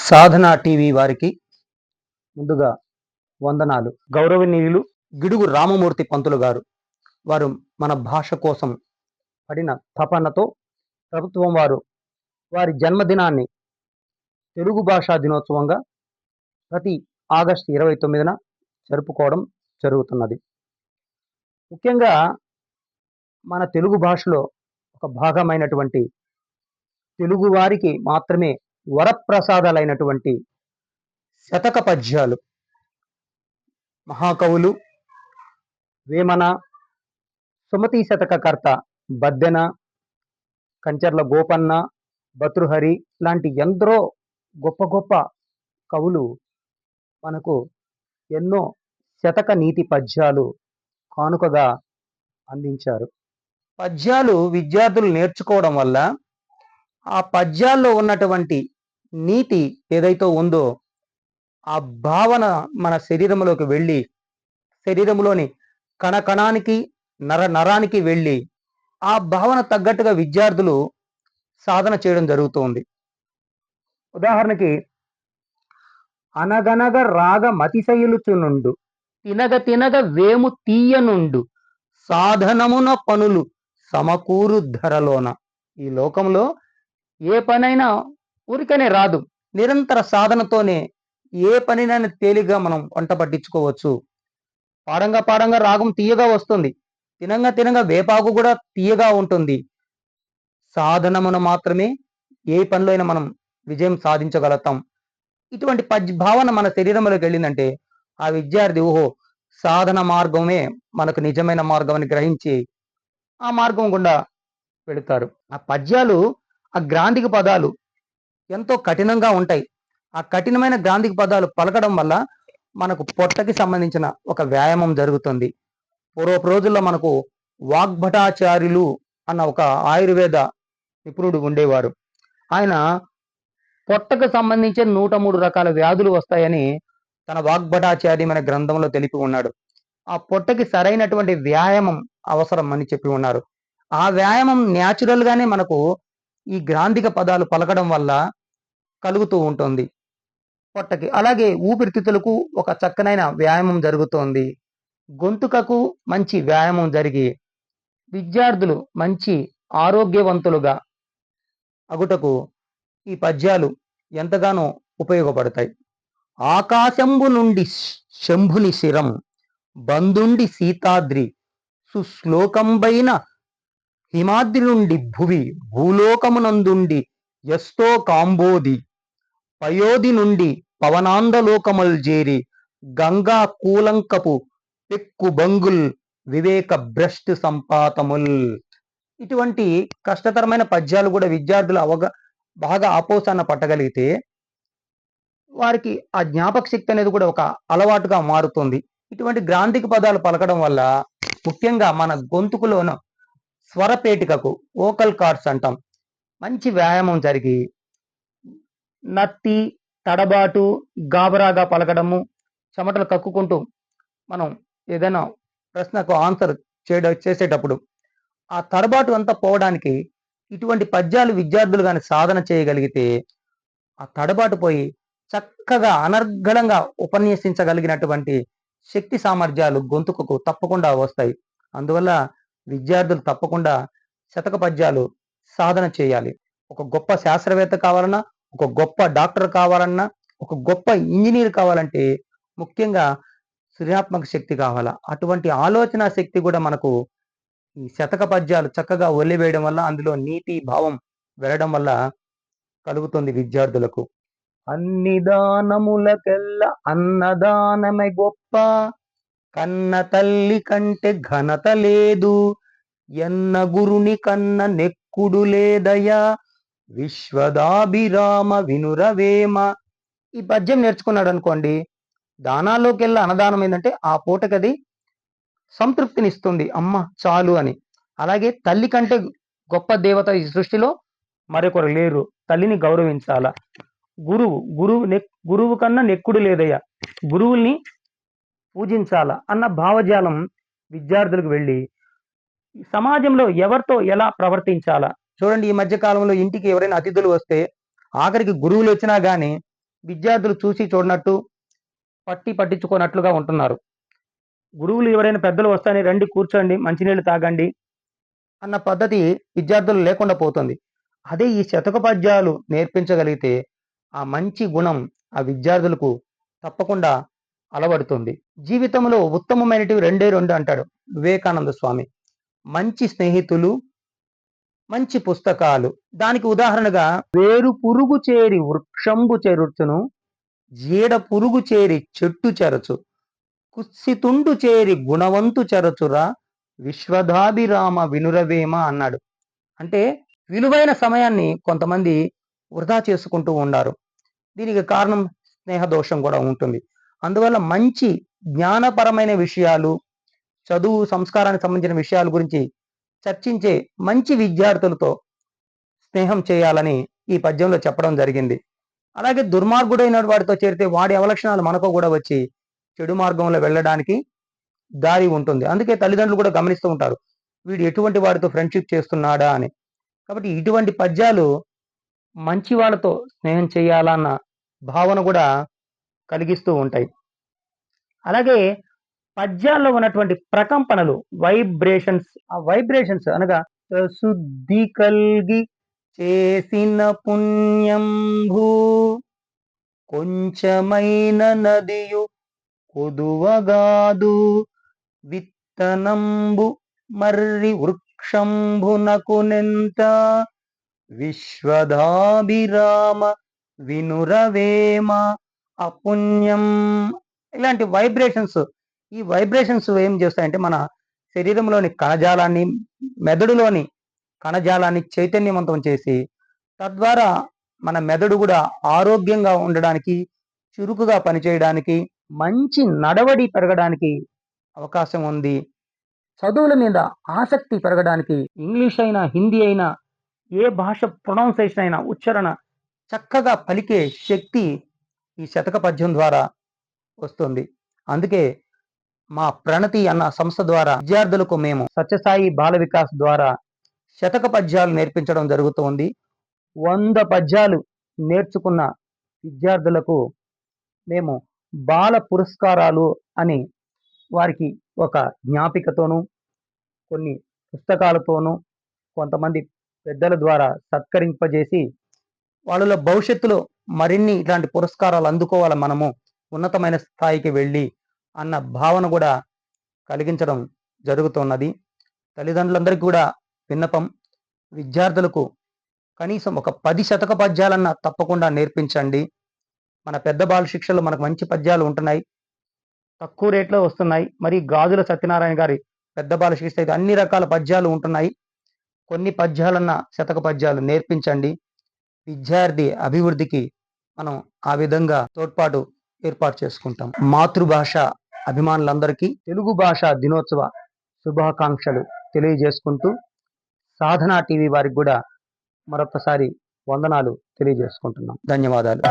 సాధన TV వారికి ముందుగా వందనాలు. గౌరవనీయులు గిడుగు రామమూర్తి పంతులు గారు వారు మన భాష కోసం పడిన తపనతో ప్రభుత్వం వారు వారి జన్మదినాన్ని తెలుగు భాషా దినోత్సవంగా ప్రతి ఆగస్టు ఇరవై తొమ్మిదిన జరుపుకోవడం జరుగుతున్నది. ముఖ్యంగా మన తెలుగు భాషలో ఒక భాగమైనటువంటి తెలుగు వారికి మాత్రమే వరప్రసాదాలైనటువంటి శతక పద్యాలు మహాకవులు వేమన సుమతి శతకకర్త బద్దెన కంచర్ల గోపన్న భతృహరి లాంటి ఎందరో గొప్ప గొప్ప కవులు మనకు ఎన్నో శతక నీతి పద్యాలు కానుకగా అందించారు. పద్యాలు విద్యార్థులు నేర్చుకోవడం వల్ల ఆ పద్యాల్లో ఉన్నటువంటి నీతి ఏదైతే ఉందో ఆ భావన మన శరీరంలోకి వెళ్ళి శరీరంలోని కణకణానికి నర నరానికి వెళ్ళి ఆ భావన తగ్గట్టుగా విద్యార్థులు సాధన చేయడం జరుగుతుంది. ఉదాహరణకి అనగనగ రాగ మతిశయులుచునుండు తినగ తినగ వేము తీయనుండు. సాధనమున పనులు సమకూరు ధరలోన. ఈ లోకంలో ఏ పనైనా ఊరికనే రాదు. నిరంతర సాధనతోనే ఏ పనినైనా తేలిగ్గా మనం వంట పట్టించుకోవచ్చు. పాడంగా పాడంగా రాగం తీయగా వస్తుంది. తినంగా తినంగా వేపాకు కూడా తీయగా ఉంటుంది. సాధనమున మాత్రమే ఏ పనిలో అయినా మనం విజయం సాధించగలుగుతాం. ఇటువంటి పద్ భావన మన శరీరంలోకి వెళ్ళిందంటే ఆ విద్యార్థి ఓహో సాధన మార్గమే మనకు నిజమైన మార్గం అని గ్రహించి ఆ మార్గం గుండా పెడతారు ఆ పద్యాలు ఆ గ్రాంధిక పదాలు ఎంతో కఠినంగా ఉంటాయి. ఆ కఠినమైన గ్రాంధిక పదాలు పలకడం వల్ల మనకు పొట్టకి సంబంధించిన ఒక వ్యాయామం జరుగుతుంది. పూర్వపు రోజుల్లో మనకు వాగ్భటాచార్యులు అన్న ఒక ఆయుర్వేద నిపుణుడు ఉండేవారు. ఆయన పొట్టకు సంబంధించిన నూట మూడు రకాల వ్యాధులు వస్తాయని తన వాగ్భటాచార్య అనే గ్రంథంలో తెలిపి ఉన్నాడు. ఆ పొట్టకి సరైనటువంటి వ్యాయామం అవసరం అని చెప్పి ఉన్నారు. ఆ వ్యాయామం న్యాచురల్ గానే మనకు ఈ గ్రాంధిక పదాలు పలకడం వల్ల కలుగుతూ ఉంటుంది. పొట్టకి అలాగే ఊపిరితిత్తులకు ఒక చక్కనైన వ్యాయామం జరుగుతోంది. గొంతుకకు మంచి వ్యాయామం జరిగి విద్యార్థులు మంచి ఆరోగ్యవంతులుగా అగుటకు ఈ పద్యాలు ఎంతగానో ఉపయోగపడతాయి. ఆకాశంబు నుండి శంభుని శిరం బంధుండి సీతాద్రి సుశ్లోకంబైన హిమాద్రి నుండి భువి భూలోకమునందుండి ఎస్తో కాంబోది పయోది నుండి పవనాందలోకముల్ జేరి గంగా కూలంకపు పెక్కు బంగుల్ వివేక భ్రష్టు సంపాతముల్. ఇటువంటి కష్టతరమైన పద్యాలు కూడా విద్యార్థులు అవగా బాగా ఆపోసాన పట్టగలిగితే వారికి ఆ జ్ఞాపక శక్తి అనేది కూడా ఒక అలవాటుగా మారుతుంది. ఇటువంటి గ్రాంధిక పదాలు పలకడం వల్ల ముఖ్యంగా మన గొంతుకులోన స్వరపేటికకు ఓకల్ కార్డ్స్ అంటాం. మంచి వ్యాయామం జరిగి నత్తి తడబాటు గాబరాగా పలకడము చెమటలు కక్కుకుంటూ మనం ఏదైనా ప్రశ్నకు ఆన్సర్ చేయడం చేసేటప్పుడు ఆ తడబాటు అంతా పోవడానికి ఇటువంటి పద్యాలు విద్యార్థులు కానీ సాధన చేయగలిగితే ఆ తడబాటు పోయి చక్కగా అనర్గళంగా ఉపన్యసించగలిగినటువంటి శక్తి సామర్థ్యాలు గొంతుకు తప్పకుండా వస్తాయి. అందువల్ల విద్యార్థులు తప్పకుండా శతక పద్యాలు సాధన చేయాలి. ఒక గొప్ప శాస్త్రవేత్త కావాలన్నా ఒక గొప్ప డాక్టర్ కావాలన్నా ఒక గొప్ప ఇంజనీర్ కావాలంటే ముఖ్యంగా సృజనాత్మక శక్తి కావాలా? అటువంటి ఆలోచన శక్తి కూడా మనకు ఈ శతక పద్యాలు చక్కగా ఒలివేయడం వల్ల అందులో నీతి భావం వెళ్ళడం వల్ల కలుగుతుంది విద్యార్థులకు. అన్ని దానములకెల్ల అన్నదానమే గొప్ప. కన్న తల్లి కంటే ఘనత లేదు. ఎన్న గురుని కన్న నెక్కుడు లేదయా? విశ్వదాభిరామ వినురవేమ. ఈ పద్యం నేర్చుకున్నాడు అనుకోండి దానాల్లోకి వెళ్ళి అన్నదానం ఏంటంటే ఆ పూటకది సంతృప్తినిస్తుంది. అమ్మ చాలు అని. అలాగే తల్లి కంటే గొప్ప దేవత ఈ సృష్టిలో మరొకరు లేరు. తల్లిని గౌరవించాలా? గురువు గురువు నెక్ గురువు కన్నా నెక్కుడు లేదయ్యా. గురువుల్ని పూజించాలా అన్న భావజాలం విద్యార్థులకు వెళ్ళి సమాజంలో ఎవరితో ఎలా ప్రవర్తించాలా? చూడండి ఈ మధ్య కాలంలో ఇంటికి ఎవరైనా అతిథులు వస్తే ఆఖరికి గురువులు వచ్చినా కానీ విద్యార్థులు చూసి చూడనట్టు పట్టి పట్టించుకోనట్లుగా ఉంటున్నారు. గురువులు ఎవరైనా పెద్దలు వస్తాయని రండి కూర్చోండి మంచినీళ్ళు తాగండి అన్న పద్ధతి విద్యార్థులు లేకుండా పోతుంది. అదే ఈ శతక పద్యాలు నేర్పించగలిగితే ఆ మంచి గుణం ఆ విద్యార్థులకు తప్పకుండా అలవడుతుంది. జీవితంలో ఉత్తమమైనటివి రెండే రెండు అంటాడు వివేకానంద స్వామి. మంచి స్నేహితులు మంచి పుస్తకాలు. దానికి ఉదాహరణగా వేరు పురుగు చేరి వృక్షంబు చెరుచును జీడ పురుగు చేరి చెట్టు చెరచు కుత్సితుండు చేరి గుణవంతు చెరచురా విశ్వదాభిరామ వినురవేమ అన్నాడు. అంటే విలువైన సమయాన్ని కొంతమంది వృధా చేసుకుంటూ ఉన్నారు. దీనికి కారణం స్నేహ దోషం కూడా ఉంటుంది. అందువల్ల మంచి జ్ఞానపరమైన విషయాలు చదువు సంస్కారానికి సంబంధించిన విషయాల గురించి చర్చించే మంచి విద్యార్థులతో స్నేహం చేయాలని ఈ పద్యంలో చెప్పడం జరిగింది. అలాగే దుర్మార్గుడైన వాడితో చేరితే వాడి అవలక్షణాలు మనకు కూడా వచ్చి చెడు మార్గంలో వెళ్ళడానికి దారి ఉంటుంది. అందుకే తల్లిదండ్రులు కూడా గమనిస్తూ ఉంటారు. వీడు ఎటువంటి వాడితో ఫ్రెండ్షిప్ చేస్తున్నాడా అని. కాబట్టి ఇటువంటి పద్యాలు మంచి వాళ్ళతో స్నేహం చేయాలన్న భావన కూడా కలిగిస్తూ ఉంటాయి. అలాగే పద్యాల్లో ఉన్నటువంటి ప్రకంపనలు వైబ్రేషన్స్ ఆ వైబ్రేషన్స్ అనగా శుద్ధి కలిగి చేసిన పుణ్యంభూ కొంచెమైన నదియు కొదువగాదు విత్తనంబు మర్రి వృక్షంభునకు నెంత విశ్వదాభిరామ వినురవేమ అపుణ్యం. ఇలాంటి వైబ్రేషన్స్ ఈ వైబ్రేషన్స్ ఏం చేస్తాయంటే మన శరీరంలోని కణజాలాన్ని మెదడులోని కణజాలాన్ని చైతన్యవంతం చేసి తద్వారా మన మెదడు కూడా ఆరోగ్యంగా ఉండడానికి చురుకుగా పనిచేయడానికి మంచి నడవడి పెరగడానికి అవకాశం ఉంది. చదువుల మీద ఆసక్తి పెరగడానికి ఇంగ్లీష్ అయినా హిందీ అయినా ఏ భాష ప్రొనౌన్సేషన్ అయినా ఉచ్చారణ చక్కగా పలికే శక్తి ఈ శతక పద్యం ద్వారా వస్తుంది. అందుకే మా ప్రణతి అన్న సంస్థ ద్వారా విద్యార్థులకు మేము సత్యసాయి బాల వికాస్ ద్వారా శతక పద్యాలు నేర్పించడం జరుగుతుంది. వంద పద్యాలు నేర్చుకున్న విద్యార్థులకు మేము బాల పురస్కారాలు అని వారికి ఒక జ్ఞాపికతోనూ కొన్ని పుస్తకాలతోనూ కొంతమంది పెద్దల ద్వారా సత్కరింపజేసి వాళ్ళలో భవిష్యత్తులో మరిన్ని ఇలాంటి పురస్కారాలు అందుకోవాలి మనము ఉన్నతమైన స్థాయికి వెళ్ళి అన్న భావన కూడా కలిగించడం జరుగుతున్నది. తల్లిదండ్రులందరికీ కూడా విన్నపం. విద్యార్థులకు కనీసం ఒక పది శతక పద్యాలన్న తప్పకుండా నేర్పించండి. మన పెద్ద బాల శిక్షలు మనకు మంచి పద్యాలు ఉంటున్నాయి. తక్కువ రేట్లో వస్తున్నాయి. మరి గాజుల సత్యనారాయణ గారి పెద్ద బాల శిక్ష అయితే అన్ని రకాల పద్యాలు ఉంటున్నాయి. కొన్ని పద్యాలన్న శతక పద్యాలు నేర్పించండి. విద్యార్థి అభివృద్ధికి మనం ఆ విధంగా తోడ్పాటు ఏర్పాటు చేసుకుంటాం. మాతృభాష అభిమానులందరికీ తెలుగు భాష దినోత్సవ శుభాకాంక్షలు తెలియజేసుకుంటూ సాధనా టీవీ వారికి కూడా మరొకసారి వందనాలు తెలియజేసుకుంటున్నాం. ధన్యవాదాలు.